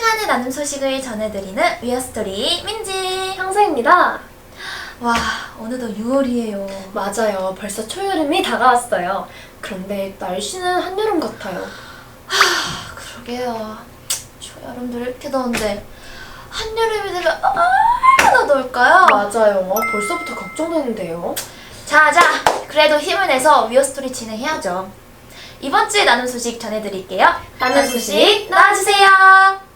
실시간에 나눔 소식을 전해드리는 위어스토리 민지 형사입니다. 와 오늘도 6월이에요 맞아요. 벌써 초여름이 다가왔어요. 그런데 날씨는 한여름 같아요. 그러게요 초여름도 이렇게 더운데 한여름이 되면 얼마나 더울까요? 맞아요. 벌써부터 걱정되는데요. 자자 그래도 힘을 내서 위어스토리 진행해야죠 이번 주에 나눔 소식 전해드릴게요 나눔 소식 나와주세요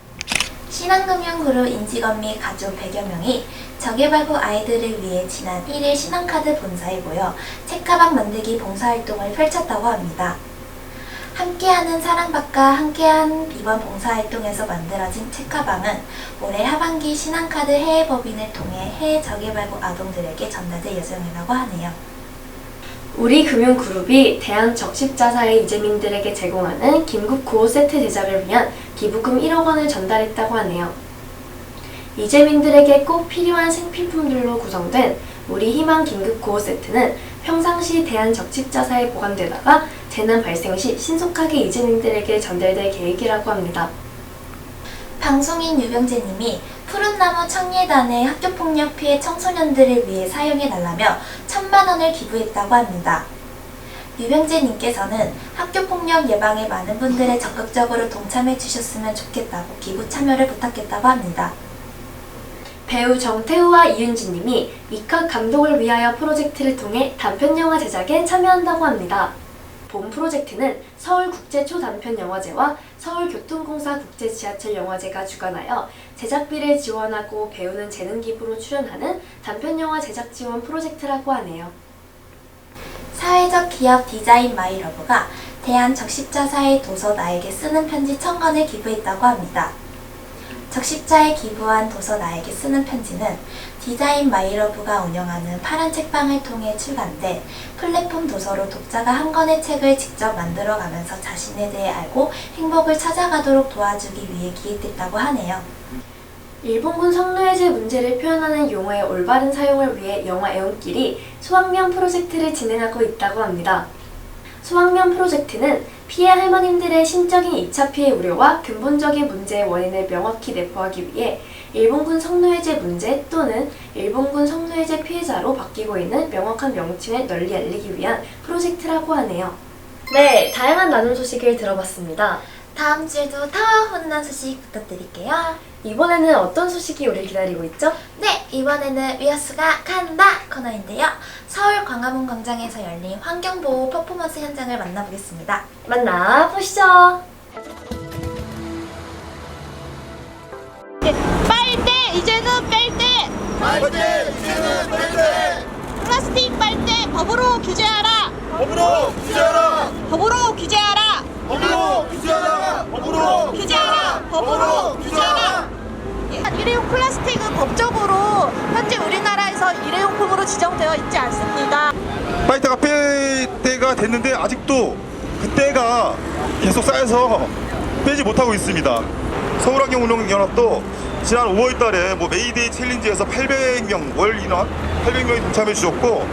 신한금융그룹 인지검미 가족 100여 명이 저개발구 아이들을 위해 지난 1일 신한카드 본사에 모여 책가방 만들기 봉사활동을 펼쳤다고 합니다. 함께하는 사랑받과 함께한 이번 봉사활동에서 만들어진 책가방은 올해 하반기 신한카드 해외 법인을 통해 해외 저개발구 아동들에게 전달될 예정이라고 하네요. 우리 금융그룹이 대한적십자사의 이재민들에게 제공하는 긴급 구호 세트 제작을 위한 기부금 1억 원을 전달했다고 하네요. 이재민들에게 꼭 필요한 생필품들로 구성된 우리 희망 긴급 구호 세트는 평상시 대한적십자사에 보관되다가 재난 발생 시 신속하게 이재민들에게 전달될 계획이라고 합니다. 방송인 유병재님이 푸른나무 청예단의 학교폭력 피해 청소년들을 위해 사용해달라며 천만 원을 기부했다고 합니다. 유병재님께서는 학교폭력 예방에 많은 분들의 적극적으로 동참해 주셨으면 좋겠다고 기부 참여를 부탁했다고 합니다. 배우 정태우와 이윤지 님이 이컷 감독을 위하여 프로젝트를 통해 단편영화 제작에 참여한다고 합니다. 본 프로젝트는 서울국제초단편영화제와 서울교통공사 국제지하철영화제가 주관하여 제작비를 지원하고 배우는 재능 기부로 출연하는 단편영화 제작 지원 프로젝트라고 하네요. 기업 디자인 마이러브가 대한적십자사의 도서 나에게 쓰는 편지 천 권을 기부했다고 합니다. 적십자에 기부한 도서 나에게 쓰는 편지는 디자인 마이러브가 운영하는 파란 책방을 통해 출간돼 플랫폼 도서로 독자가 한 권의 책을 직접 만들어가면서 자신에 대해 알고 행복을 찾아가도록 도와주기 위해 기획됐다고 하네요. 일본군 성노예제 문제를 표현하는 용어의 올바른 사용을 위해 영화 애원길이 소학년 프로젝트를 진행하고 있다고 합니다. 소학년 프로젝트는 피해 할머님들의 신적인 2차 피해 우려와 근본적인 문제의 원인을 명확히 내포하기 위해 일본군 성노예제 문제 또는 일본군 성노예제 피해자로 바뀌고 있는 명확한 명칭을 널리 알리기 위한 프로젝트라고 하네요. 네, 다양한 나눔 소식을 들어봤습니다. 다음 주에도 더 훈훈한 소식 부탁드릴게요. 이번에는 어떤 소식이 우리를 기다리고 있죠? 네, 이번에는 위어스가 간다 코너인데요. 서울 광화문 광장에서 열린 환경보호 퍼포먼스 현장을 만나보겠습니다. 만나보시죠. 빨대 이제는 뺄때 빨대 이제는 빨대 플라스틱 빨대 법으로 규제하라 법으로 규제하라 법으로 규제하라 법으로 규제하라 법으로 규제하라 일회용 플라스틱은 법적으로 현재 우리나라에서 일회용품으로 지정되어 있지 않습니다. 뺄 때가 됐는데 아직도 그때가 계속 쌓여서 빼지 못하고 있습니다 서울환경운동연합도 지난 5월 달에 뭐 메이데이 챌린지에서 800명 월 인원 800명이 동참해 주셨고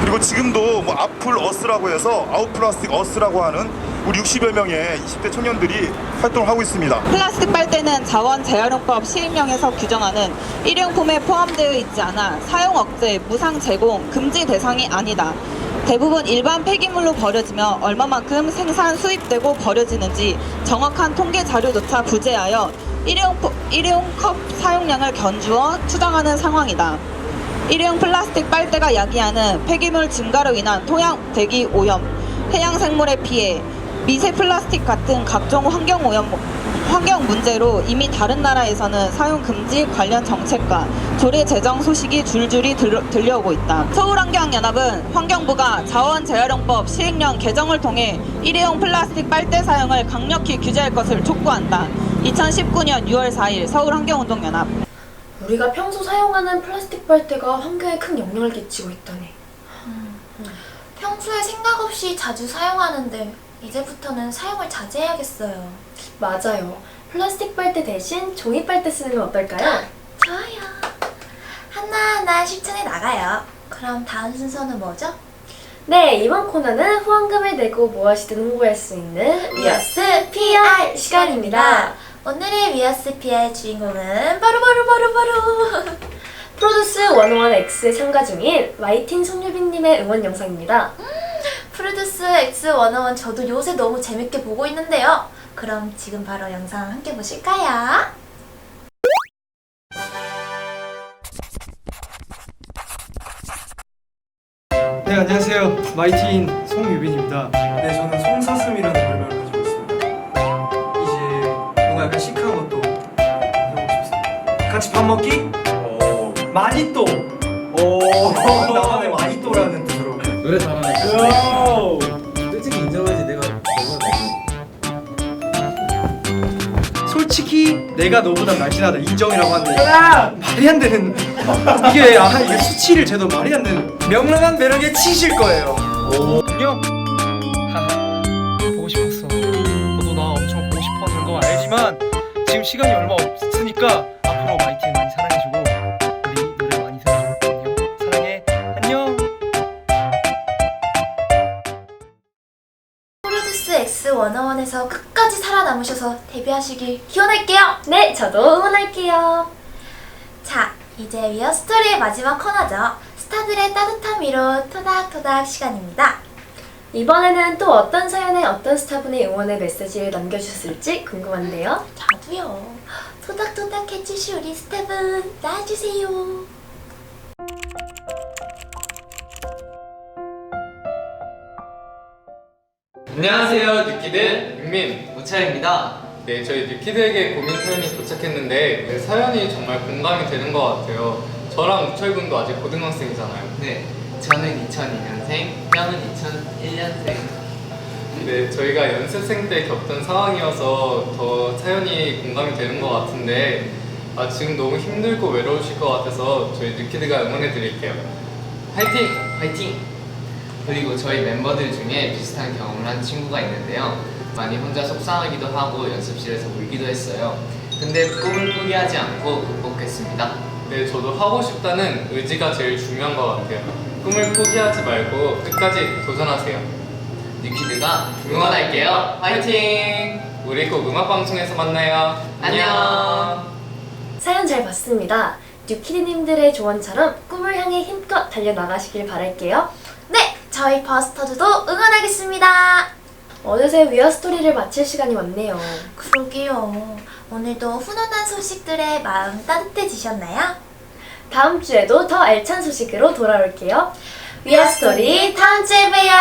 그리고 지금도 뭐 아플 어스라고 해서 아웃플라스틱 어스라고 하는 우리 60여 명의 20대 청년들이 활동을 하고 있습니다. 플라스틱 빨대는 자원 재활용법 시행령에서 규정하는 일회용품에 포함되어 있지 않아 사용 억제, 무상 제공, 금지 대상이 아니다. 대부분 일반 폐기물로 버려지며 얼마만큼 생산 수입되고 버려지는지 정확한 통계 자료조차 부재하여 일회용, 포- 일회용 컵 사용량을 견주어 추정하는 상황이다. 일회용 플라스틱 빨대가 야기하는 폐기물 증가로 인한 토양, 대기 오염, 해양 생물의 피해, 미세 플라스틱 같은 각종 환경 오염 환경 문제로 이미 다른 나라에서는 사용 금지 관련 정책과 조례 제정 소식이 줄줄이 들, 들려오고 있다. 서울환경연합은 환경부가 자원재활용법 시행령 개정을 통해 일회용 플라스틱 빨대 사용을 강력히 규제할 것을 촉구한다. 2019년 6월 4일 서울환경운동연합 우리가 평소 사용하는 플라스틱 빨대가 환경에 큰 영향을 끼치고 있다니. 평소에 생각 없이 자주 사용하는데 이제부터는 사용을 자제해야겠어요. 맞아요. 플라스틱 빨대 대신 종이 빨대 쓰는 건 어떨까요? 좋아요. 하나하나 실천해 나가요. 그럼 다음 순서는 뭐죠? 네, 이번 코너는 후원금을 내고 무엇이든 홍보할 수 있는 위어스 PR 시간입니다. 오늘의 위아스피아의 주인공은 바로 바로 바로 바로 프로듀스 101X에 참가 중인 마이틴 송유빈님의 응원 영상입니다. 프로듀스 X101 저도 요새 너무 재밌게 보고 있는데요. 그럼 지금 바로 영상 함께 보실까요? 네 안녕하세요 마이틴 송유빈입니다 네 저는 송사슴이라는 별명을 가지고 있습니다 이제 뭔가 약간 시크한 것도 해보고 싶습니다 같이 밥 먹기? 많이 또. 나만의 많이 또라는 뜻으로. 노래 잘하네. 솔직히 인정하지 내가 너보다 솔직히 내가 너보다 날씬하다. 인정이라고 하는데 말이 안 되는. 이게 아 이게 수치를 재도 말이 안 되는 명랑한 매력에 치실 거예요. 안녕. 하하. 보고 싶었어. 너도 나 엄청 보고 싶어 하는 거 알지만 지금 시간이 얼마 없으니까 X101에서 끝까지 살아남으셔서 데뷔하시길 기원할게요. 네, 저도 응원할게요. 자, 이제 위아스토리의 마지막 코너죠. 스타들의 따뜻한 위로 토닥토닥 시간입니다. 이번에는 또 어떤 사연에 어떤 스타분의 응원의 메시지를 남겨주셨을지 궁금한데요. 저도요. 토닥토닥 해주시 우리 스텝은 나와주세요. 안녕하세요 뉴키드 윤민 우차입니다 네 저희 뉴키드에게 고민 사연이 도착했는데 네, 사연이 정말 공감이 되는 것 같아요 저랑 우철 군도 아직 고등학생이잖아요 네, 저는 2002년생, 형은 2001년생. 네 저희가 연습생 때 겪던 상황이어서 더 사연이 공감이 되는 것 같은데 아, 지금 너무 힘들고 외로우실 것 같아서 저희 뉴키드가 응원해 드릴게요 화이팅! 화이팅! 그리고 저희 멤버들 중에 비슷한 경험을 한 친구가 있는데요. 많이 혼자 속상하기도 하고 연습실에서 울기도 했어요. 근데 꿈을 포기하지 않고 극복했습니다. 네 저도 하고 싶다는 의지가 제일 중요한 것 같아요 꿈을 포기하지 말고 끝까지 도전하세요 뉴키드가 응원할게요. 화이팅! 우리 꼭 음악방송에서 만나요. 안녕. 사연 잘 봤습니다. 뉴키드님들의 조언처럼 꿈을 향해 힘껏 달려나가시길 바랄게요. 네, 저희 버스터즈도 응원하겠습니다. 어느새 위아스토리를 마칠 시간이 왔네요. 그러게요. 오늘도 훈훈한 소식들에 마음 따뜻해지셨나요? 다음 주에도 더 알찬 소식으로 돌아올게요. 위아스토리 다음 주에 봬요.